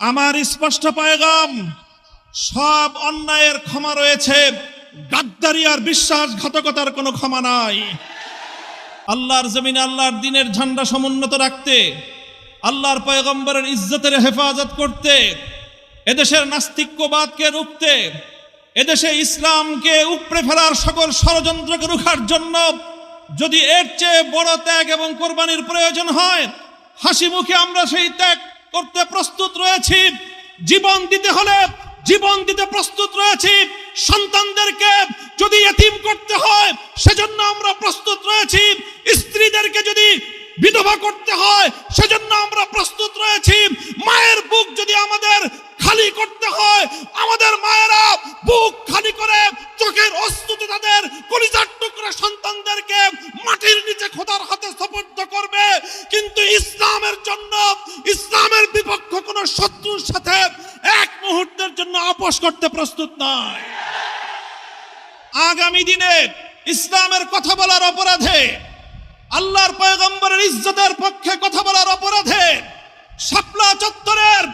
আমার স্পষ্ট পায়গাম, সব অন্যায়ের ক্ষমা রয়েছে। গাদ্দারি আর বিশ্বাসঘাতকতার কোনো ক্ষমা নাই। আল্লাহর জমিনে আল্লাহর দিনের ঝান্ডা সমুন্নত রাখতে, আল্লাহর পয়গম্বরের ইজ্জতের হেফাজত করতে, এদেশের নাস্তিক্যবাদকে রুখতে, এদেশে ইসলামকে উপড়ে ফেলার সকল ষড়যন্ত্রকে রুখার জন্য যদি এর চেয়ে বড় ত্যাগ এবং কোরবানির প্রয়োজন হয় হাসি মুখে আমরা সেই ত্যাগ করতে প্রস্তুত রয়েছি। জীবন দিতে হলে জীবন দিতে প্রস্তুত রয়েছি। সন্তানদেরকে যদি এতিম করতে হয়, সেজন্য আমরা প্রস্তুত রয়েছি। স্ত্রীদেরকে যদি বিধবা করতে হয়, সেজন্য আমরা প্রস্তুত রয়েছি। মায়ের বুক যদি আমাদের খালি করতে হয়, আমাদের মায়েরা বুক খালি করে চোখের অস্তুতে তাদের কলিজার টুকরা সন্তানদেরকে মাটির নিচে খোদার হাতে সাথে এক মুহূর্তের জন্য আপোষ করতে প্রস্তুত নয়। আগামী দিনে ইসলামের কথা বলার অপরাধে, আল্লাহর পয়গম্বরের ইজ্জতের পক্ষে কথা বলার অপরাধে শাপলা চত্বরের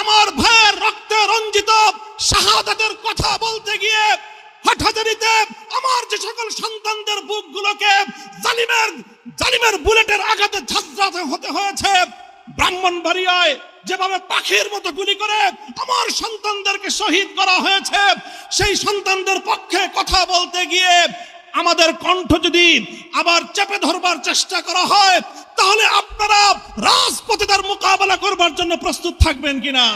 আমার ভাইয়ের রক্তে রঞ্জিত শাহাদাতের কথা বলতে গিয়ে হাটহাজারিতে আমার যে সকল সন্তানদের বুকগুলোকে জালিমের জালিমের বুলেটের আঘাতে ঝাঁঝরাতে হতে হয়েছে ব্রাহ্মণবাড়িয়ায় যেভাবে পাখির মতো গুলি করে আমার সন্তানদেরকে শহীদ করা হয়েছে, সেই সন্তানদের পক্ষে কথা বলতে গিয়ে আমাদের কণ্ঠ যদি আবার চেপে ধরবার চেষ্টা করা হয়, তাহলে আপনারা রাজপথে তার মোকাবেলা করবার জন্য প্রস্তুত থাকবেন কিনা?